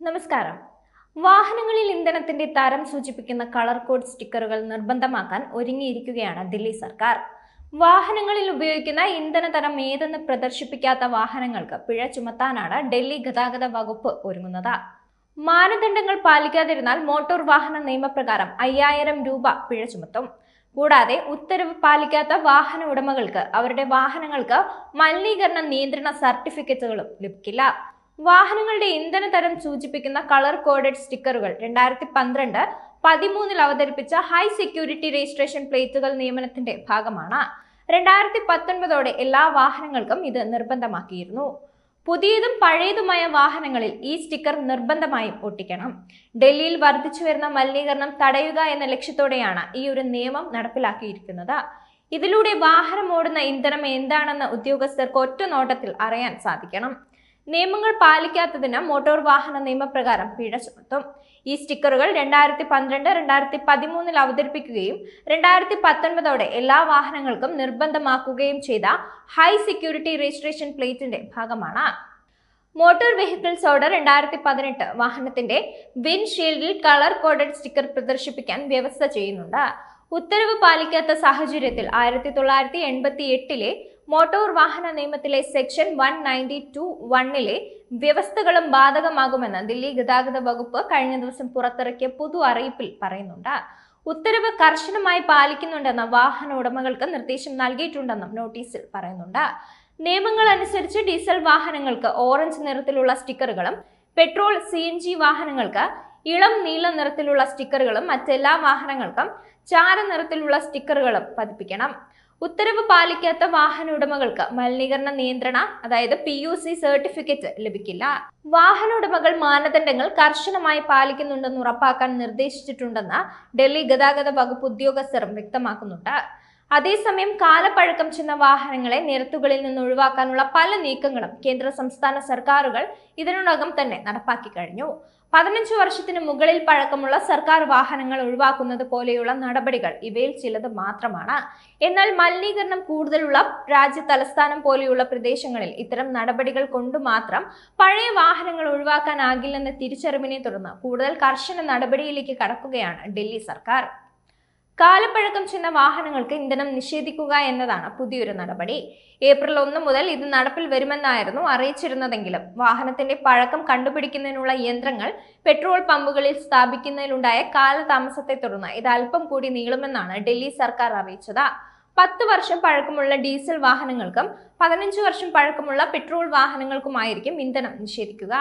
നമസ്കാരം. വാഹനങ്ങളിൽ ഇന്ധനത്തിന്റെ തരം സൂചിപ്പിക്കുന്ന കളർ കോഡ് സ്റ്റിക്കറുകൾ നിർബന്ധമാക്കാൻ ഒരുങ്ങിയിരിക്കുകയാണ് ദില്ലി സർക്കാർ. വാഹനങ്ങളിൽ ഉപയോഗിക്കുന്ന ഇന്ധന തരം ഏതെന്ന് പ്രദർശിപ്പിക്കാത്ത വാഹനങ്ങൾക്ക് പിഴ ചുമത്താനാണ് ഡൽഹി ഗതാഗത വകുപ്പ് ഒരുങ്ങുന്നത്. മാനദണ്ഡങ്ങൾ പാലിക്കാതിരുന്നാൽ മോട്ടോർ വാഹന നിയമപ്രകാരം അയ്യായിരം രൂപ പിഴ ചുമത്തും. കൂടാതെ ഉത്തരവ് പാലിക്കാത്ത വാഹന ഉടമകൾക്ക് അവരുടെ വാഹനങ്ങൾക്ക് മലിനീകരണ നിയന്ത്രണ സർട്ടിഫിക്കറ്റുകളും ലഭിക്കില്ല. വാഹനങ്ങളുടെ ഇന്ധന തരം സൂചിപ്പിക്കുന്ന കളർ കോഡഡ് സ്റ്റിക്കറുകൾ രണ്ടായിരത്തി പന്ത്രണ്ട് പതിമൂന്നിൽ അവതരിപ്പിച്ച ഹൈ സെക്യൂരിറ്റി രജിസ്ട്രേഷൻ പ്ലേറ്റുകൾ നിയമനത്തിന്റെ ഭാഗമാണ്. രണ്ടായിരത്തി പത്തൊൻപതോടെ എല്ലാ വാഹനങ്ങൾക്കും ഇത് നിർബന്ധമാക്കിയിരുന്നു. പുതിയതും പഴയതുമായ വാഹനങ്ങളിൽ ഈ സ്റ്റിക്കർ നിർബന്ധമായും ഒട്ടിക്കണം. ഡൽഹിയിൽ വർദ്ധിച്ചു വരുന്ന മലിനീകരണം തടയുക എന്ന ലക്ഷ്യത്തോടെയാണ് ഈ ഒരു നിയമം നടപ്പിലാക്കിയിരിക്കുന്നത്. ഇതിലൂടെ വാഹനം ഓടുന്ന ഇന്ധനം എന്താണെന്ന് ഉദ്യോഗസ്ഥർക്ക് ഒറ്റ നോട്ടത്തിൽ അറിയാൻ സാധിക്കണം. നിയമങ്ങൾ പാലിക്കാത്തതിന് മോട്ടോർ വാഹന നിയമപ്രകാരം പിഴ ചുമത്തും. ഈ സ്റ്റിക്കറുകൾ രണ്ടായിരത്തി പന്ത്രണ്ട് രണ്ടായിരത്തി പതിമൂന്നിൽ അവതരിപ്പിക്കുകയും രണ്ടായിരത്തി പത്തൊൻപതോടെ എല്ലാ വാഹനങ്ങൾക്കും നിർബന്ധമാക്കുകയും ചെയ്ത ഹൈ സെക്യൂരിറ്റി രജിസ്ട്രേഷൻ പ്ലേറ്റിന്റെ ഭാഗമാണ്. മോട്ടോർ വെഹിക്കിൾസ് ഓർഡർ രണ്ടായിരത്തി പതിനെട്ട് വാഹനത്തിന്റെ വിൻഷീൽഡിൽ കളർ കോഡഡ് സ്റ്റിക്കർ പ്രദർശിപ്പിക്കാൻ വ്യവസ്ഥ ചെയ്യുന്നുണ്ട്. ഉത്തരവ് പാലിക്കാത്ത സാഹചര്യത്തിൽ ആയിരത്തി തൊള്ളായിരത്തി എൺപത്തി എട്ടിലെ മോട്ടോർ വാഹന നിയമത്തിലെ സെക്ഷൻ വൺ നയന്റി ടു വണ്ണിലെ വ്യവസ്ഥകളും ബാധകമാകുമെന്ന് ദില്ലി ഗതാഗത വകുപ്പ് കഴിഞ്ഞ ദിവസം പുറത്തിറക്കിയ പൊതു അറിയിപ്പിൽ പറയുന്നുണ്ട്. ഉത്തരവ് കർശനമായി പാലിക്കുന്നുണ്ടെന്ന് വാഹന ഉടമകൾക്ക് നിർദ്ദേശം നൽകിയിട്ടുണ്ടെന്നും നോട്ടീസിൽ പറയുന്നുണ്ട്. നിയമങ്ങൾ അനുസരിച്ച് ഡീസൽ വാഹനങ്ങൾക്ക് ഓറഞ്ച് നിറത്തിലുള്ള സ്റ്റിക്കറുകളും പെട്രോൾ സി എൻ ജി വാഹനങ്ങൾക്ക് ഇളം നീല നിറത്തിലുള്ള സ്റ്റിക്കറുകളും മറ്റെല്ലാ വാഹനങ്ങൾക്കും ചാര നിറത്തിലുള്ള സ്റ്റിക്കറുകളും പതിപ്പിക്കണം. ഉത്തരവ് പാലിക്കാത്ത വാഹന ഉടമകൾക്ക് മലിനീകരണ നിയന്ത്രണ അതായത് പി യു സി സർട്ടിഫിക്കറ്റ് ലഭിക്കില്ല. വാഹന ഉടമകൾ മാനദണ്ഡങ്ങൾ കർശനമായി പാലിക്കുന്നുണ്ടെന്ന് ഉറപ്പാക്കാൻ നിർദ്ദേശിച്ചിട്ടുണ്ടെന്ന് ഡൽഹി ഗതാഗത വകുപ്പ് ഉദ്യോഗസ്ഥരും വ്യക്തമാക്കുന്നുണ്ട്. അതേസമയം കാലപ്പഴക്കം ചെന്ന വാഹനങ്ങളെ നിരത്തുകളിൽ നിന്ന് ഒഴിവാക്കാനുള്ള പല നീക്കങ്ങളും കേന്ദ്ര സംസ്ഥാന സർക്കാരുകൾ ഇതിനോടകം തന്നെ നടപ്പാക്കി കഴിഞ്ഞു. പതിനഞ്ച് വർഷത്തിന് മുകളിൽ പഴക്കമുള്ള സർക്കാർ വാഹനങ്ങൾ ഒഴിവാക്കുന്നത് പോലെയുള്ള നടപടികൾ ഇവയിൽ ചിലത് മാത്രമാണ്. എന്നാൽ മലിനീകരണം കൂടുതലുള്ള രാജ്യ തലസ്ഥാനം പോലെയുള്ള പ്രദേശങ്ങളിൽ ഇത്തരം നടപടികൾ കൊണ്ടു മാത്രം പഴയ വാഹനങ്ങൾ ഒഴിവാക്കാനാകില്ലെന്ന തിരിച്ചറിവിനെ തുടർന്ന് കൂടുതൽ കർശന നടപടിയിലേക്ക് കടക്കുകയാണ് ഡൽഹി സർക്കാർ. കാലപ്പഴക്കം ചെന്ന വാഹനങ്ങൾക്ക് ഇന്ധനം നിഷേധിക്കുക എന്നതാണ് പുതിയൊരു നടപടി. ഏപ്രിൽ ഒന്ന് മുതൽ ഇത് നടപ്പിൽ വരുമെന്നായിരുന്നു അറിയിച്ചിരുന്നതെങ്കിലും വാഹനത്തിന്റെ പഴക്കം കണ്ടുപിടിക്കുന്നതിനുള്ള യന്ത്രങ്ങൾ പെട്രോൾ പമ്പുകളിൽ സ്ഥാപിക്കുന്നതിലുണ്ടായ കാലതാമസത്തെ തുടർന്ന് ഇത് അല്പം കൂടി നീളുമെന്നാണ് ഡൽഹി സർക്കാർ അറിയിച്ചത്. പത്ത് വർഷം പഴക്കമുള്ള ഡീസൽ വാഹനങ്ങൾക്കും പതിനഞ്ച് വർഷം പഴക്കമുള്ള പെട്രോൾ വാഹനങ്ങൾക്കുമായിരിക്കും ഇന്ധനം നിഷേധിക്കുക.